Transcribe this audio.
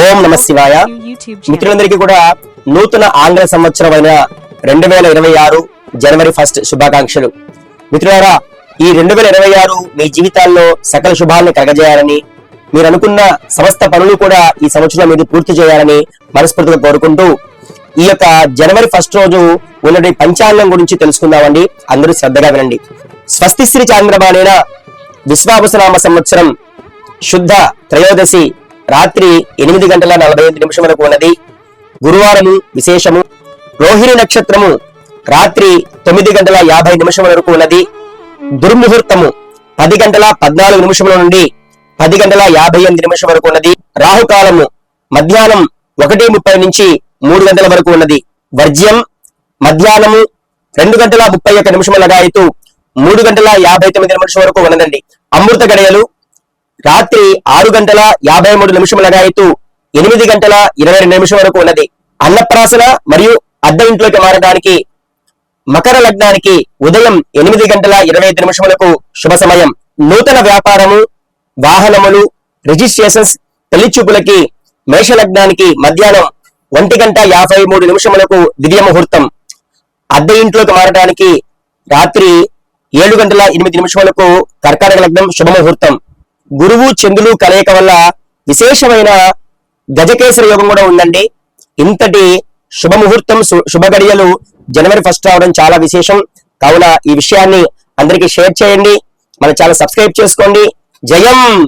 ఓం నమ శివాయ. మిత్రులందరికీ కూడా నూతన ఆంగ్ల సంవత్సరమైన రెండు వేల ఇరవై ఆరు జనవరి ఫస్ట్ శుభాకాంక్షలు. మిత్రులారా ఈ రెండు వేల ఇరవై ఆరు మీ జీవితాల్లో సకల శుభాలను కలగజేయాలని మీరు అనుకున్న సమస్త పనులు కూడా ఈ సంవత్సరం మీరు పూర్తి చేయాలని మనస్ఫూర్తిగా కోరుకుంటూ ఈ యొక్క జనవరి ఫస్ట్ రోజు ఉన్నటువంటి పంచాంగం గురించి తెలుసుకుందామండి. అందరూ శ్రద్ధగా వినండి. స్వస్తి శ్రీ చాంద్రబాణేన విశ్వావసనామ సంవత్సరం శుద్ధ త్రయోదశి రాత్రి ఎనిమిది గంటల నలభై ఐదు నిమిషం వరకు ఉన్నది. గురువారము విశేషము. రోహిణి నక్షత్రము రాత్రి తొమ్మిది గంటల యాభై నిమిషముల వరకు ఉన్నది. దుర్ముహూర్తము పది గంటల పద్నాలుగు నిమిషముల నుండి పది గంటల యాభై ఎనిమిది నిమిషం వరకు ఉన్నది. రాహుకాలము మధ్యాహ్నం ఒకటి ముప్పై నుంచి మూడు గంటల వరకు ఉన్నది. వర్జ్యం మధ్యాహ్నము రెండు గంటల ముప్పై ఒక్క నిమిషముల గాయతు మూడు గంటల యాభై తొమ్మిది నిమిషం వరకు ఉన్నదండి. అమృత గడియలు రాత్రి ఆరు గంటల యాభై మూడు నిమిషముల గాయతు ఎనిమిది గంటల ఇరవై రెండు నిమిషం వరకు ఉన్నది. అన్నప్రాసన మరియు అద్దె ఇంట్లోకి మారడానికి మకర లగ్నానికి ఉదయం ఎనిమిది గంటల ఇరవై ఐదు నిమిషములకు శుభ సమయం. నూతన వ్యాపారము వాహనములు రిజిస్ట్రేషన్స్ పెళ్ళిచూపులకి మేష లగ్నానికి మధ్యాహ్నం ఒంటి గంట యాభై మూడు నిమిషములకు దివ్య ముహూర్తం. అద్దె ఇంట్లోకి మారడానికి రాత్రి ఏడు గంటల ఎనిమిది నిమిషములకు కర్కాటక లగ్నం శుభముహూర్తం గురువు చంద్రులు కలయిక వల్ల విశేషమైన గజకేసరి యోగం కూడా ఉందండి. ఇంతటి శుభముహూర్తం శుభగడియలు శుభ జనవరి ఫస్ట్ రావడం చాలా విశేషం. కావున ఈ విషయాన్ని అందరికీ షేర్ చేయండి. మన ఛానల్ సబ్స్క్రైబ్ చేసుకోండి. జయం!